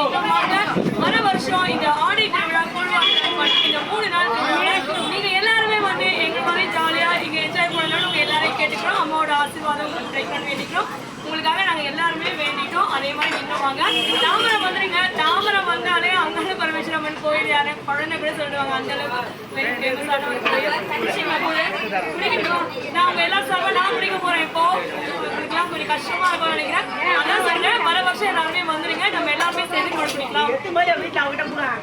ஆசையா வர வருஷம் இந்த ஆடி திருவிழா கொள்வாங்க இந்த மூணு நாள் திருவிழா நீங்க எல்லாருமே வந்து எங்க மாதிரி ஜாலியா இங்க என்ஜாய் பண்ணணும்னு உங்க எல்லாரையும் கேட்டுக்கிறோம். அம்மாவோட ஆசீர்வாதம் கிடைக்கணும்னு வேண்டிக்கிறோம். உங்களுக்காக நாங்க எல்லாருமே வேண்டிட்டோம். அதே மாதிரி நின்று வாங்க. தாமரை வந்துருங்க. தாமரை வந்தாலே அங்காள பரமேஸ்வரம்மன் கோயில் யாரு? குழந்தை கூட சொல்லுவாங்க. அந்த அளவுக்கு வெரி ஃபேமஸான ஒரு கோயில். குடிச்சிங்களா நான் உங்க எல்லாரும் சார்பா நான் பிடிக்க போறேன். இப்போ. உங்களுக்குலாம் கொஞ்சம் கஷ்டமா இருக்கும்னு நினைக்கிறேன் அதான் சொல்றேன் வர வருஷம் எல்லாருமே வந்துருங்க நம்ம எல்லாருமே சேர்ந்து கூட குடிக்கலாம்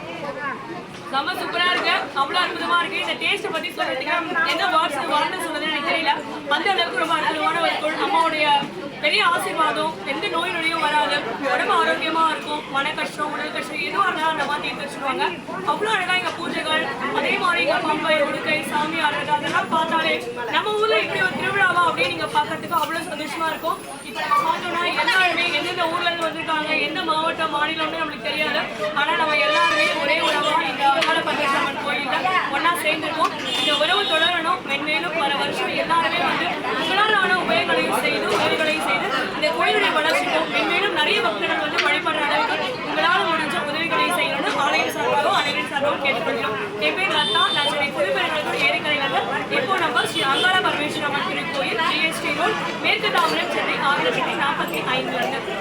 செம்ம சூப்பரா இருக்கு. அவ்வளவு அற்புதமா இருக்கு. இந்த டேஸ்ட் பத்தி சொல்றதுக்கு என்ன வேர்ட்ஸ் வார்த்தை சொல்றது எனக்கு தெரியல. அந்த அளவுக்கு ரொம்ப அற்புதமான ஒரு பொருள். அம்மாவுடைய பெரிய ஆசீர்வாதம் எந்த நோய் நொடியும் வராது. உடம்பு ஆரோக்கியமா இருக்கும். மன கஷ்டம் உடல் கஷ்டம் எதுவாக இருந்தாலும் அந்த மாதிரி தீர்த்து வச்சிருவாங்க. அவ்வளவு அழகா எங்கள் பூஜைகள் அதே மாதிரி இங்க பம்பை உடுக்கை சாமி ஆடுறது அதெல்லாம் பார்த்தாலே நம்ம ஊர்ல இப்படி ஒரு திருவிழாவா அப்படின்னு நீங்க பார்க்கறதுக்கு அவ்வளவு சந்தோஷமா இருக்கும். இப்ப பார்த்தோம்னா எல்லா எந்தெந்த ஊர்ல இருந்து வந்திருக்காங்க எந்த மாநிலம்னு நம்மளுக்கு தெரியாது. ஆனால் நம்ம எல்லாருமே ஒரே உறவா இந்த அகால பரமேஸ்வரன் கோயிலில் ஒன்றா சேர்ந்துருக்கோம். இந்த உறவு தொடரணும். மென்மேலும் பல வருஷம் எல்லாருமே வந்து உங்களாலான உபயோகங்களையும் செய்து உதவிகளையும் செய்து இந்த கோயிலுடைய வளர்ச்சிக்கும் மென்மேலும் நிறைய பக்தர்கள் வந்து வழிபடுற அளவுக்கு உங்களால் முடிஞ்ச உதவிகளை செய்யணும்னு ஆலயம் சார்பாகவும் அனைவரின் சார்பாகவும் கேட்டுக்கொள்கிறோம். என் பேர் லதா. நான் சென்னை புதுப்பெருங்கலூர் ஏரிக்கரையில் இப்போ நம்ம ஸ்ரீ அங்காள பரமேஸ்வரம்மன் திருக்கோயில் ஜிஎஸ்டி ரோட் மேற்கு தாமரம் சென்னை ஆயிரத்தி நாற்பத்தி ஐந்துல இருந்து